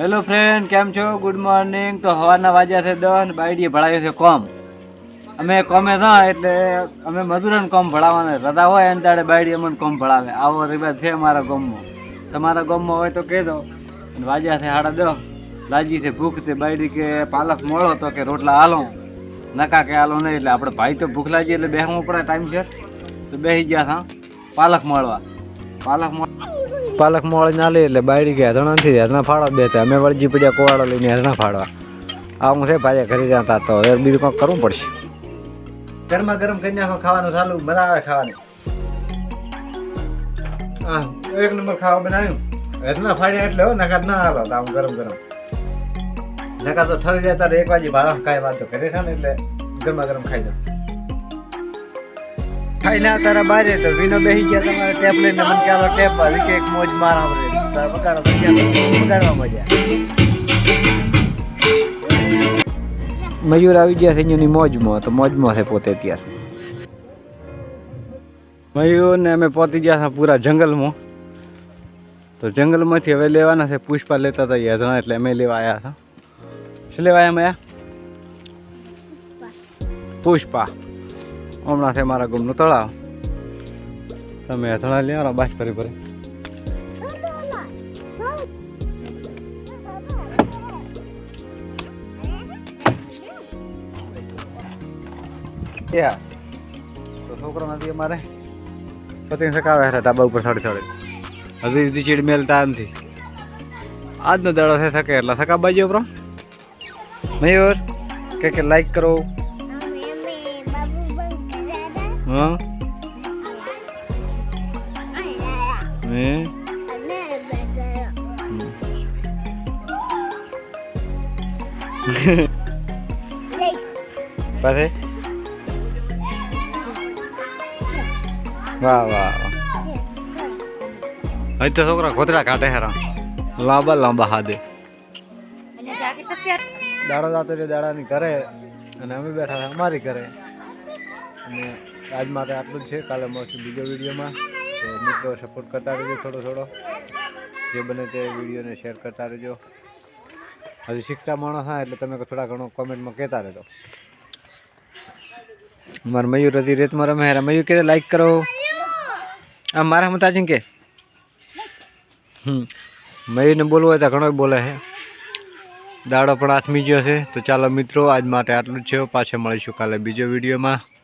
Hello friend કેમ છો? Good morning તો સવારના વાજ્યા છે દસ અને બાયડીએ ભણાવ્યું છે કોમ. અમે કોમે થા એટલે અમે મજૂરોને કોમ ભણાવવાના. રજા હોય એને દાડે બાયડી અમને કોમ ભણાવે. આવો રિવાજ છે અમારા ગામમાં. તમારા ગામમાં હોય તો કહેજો. અને વાજ્યા છે સાડા દસ. લાજી છે, ભૂખ તે બાયડી કે પાલક મળો તો કે રોટલા હાલો. નકા કે હાલો નહીં, એટલે આપણે ભાઈ તો ભૂખ લાગી એટલે બેસવું પડે. ટાઈમ છે. તો બેસી ગયા થા પાલક મળવા. પાલક મળ પાલક મોળ ના લે એટલે બાયડી ગયા ધણા નથી હેધણા ફાળવા બે અમે વળજી પડ્યા કોવાડો લઈને હેધણા ફાળવા. આવું છે ભાઈ ઘરે જતા તો. હવે બીજું કંઈક કરવું પડશે. ગરમા ગરમ કરી નાખો ખાવાનું ચાલુ. મજા આવે ખાવાની. હા એક નંબર ખાવા બનાવ્યું. હેધણા ફાડ્યા એટલે હો નકા ના આવે આમ ગરમ ગરમ. નકા તો ઠરી જાય તારે એક વાગે ભાડા કાંઈ વાત તો ઘરે છે ને એટલે ગરમા ગરમ ખાઈ જાવ ખાઈ ના તારા બારે તો વિનો બેહી ગયા તમારે ટેપ લઈને. મને કે આલો ટેપ આવી કે એક મોજ માર આપણે તારા બગાડો તો ક્યાં બગાડવા મજા મયુર આવી ગયા છે એની મોજમાં તો મોજમાં છે પોતે અત્યારે. મયુર ને અમે પહોંચી ગયા હતા પૂરા જંગલમાં. તો જંગલમાંથી હવે લેવાના છે પુષ્પા લેતા હતા યાદણા એટલે અમે લેવા આવ્યા હતા. શું લેવા આવ્યા અમે પુષ્પા. હમણાં છે મારા ગુમનું તળાવ. તમે અથડા લઈ આવો બાસ ફરી ફરી. તો છોકરો નથી અમારે. પતિને સકાવે હતા ધાબા ઉપર થોડી થોડી હજી સુધી ચીડ મેલતા નથી. આજનો દાડો છે થકે એટલે થકા બાજુ ઉપર મયુર, કે કે લાઈક કરો. હા હે પછી વાહ વાહ વાહ હજી તો છોકરા ખોતરા કાઢે હેરા લાંબા લાંબા હાથે દાડો દાતો રે દાડાની ઘરે અને અમે બેઠા હતા અમારી ઘરે અને આજ માટે આટલું જ છે. કાલે મળશું બીજો વિડીયોમાં. તો મિત્રો સપોર્ટ કરતા રહેજો થોડો થોડો. જે બને તે વિડીયોને શેર કરતા રહેજો. હજી શીખતા માણસ હા, એટલે તમે થોડા ઘણો કોમેન્ટમાં કહેતા રહેજો. મારા મયુર હતી રેતમાં રમે હેરા. મયુર કે લાઈક કરો. આ મારા મતાજી કે. હમ. મયુરને બોલવું હોય તો ઘણો બોલે છે દાડો પણ આથમી ગયો છે. તો ચાલો મિત્રો, આજ માટે આટલું જ છે. પાછા મળીશું કાલે બીજો વિડીયોમાં.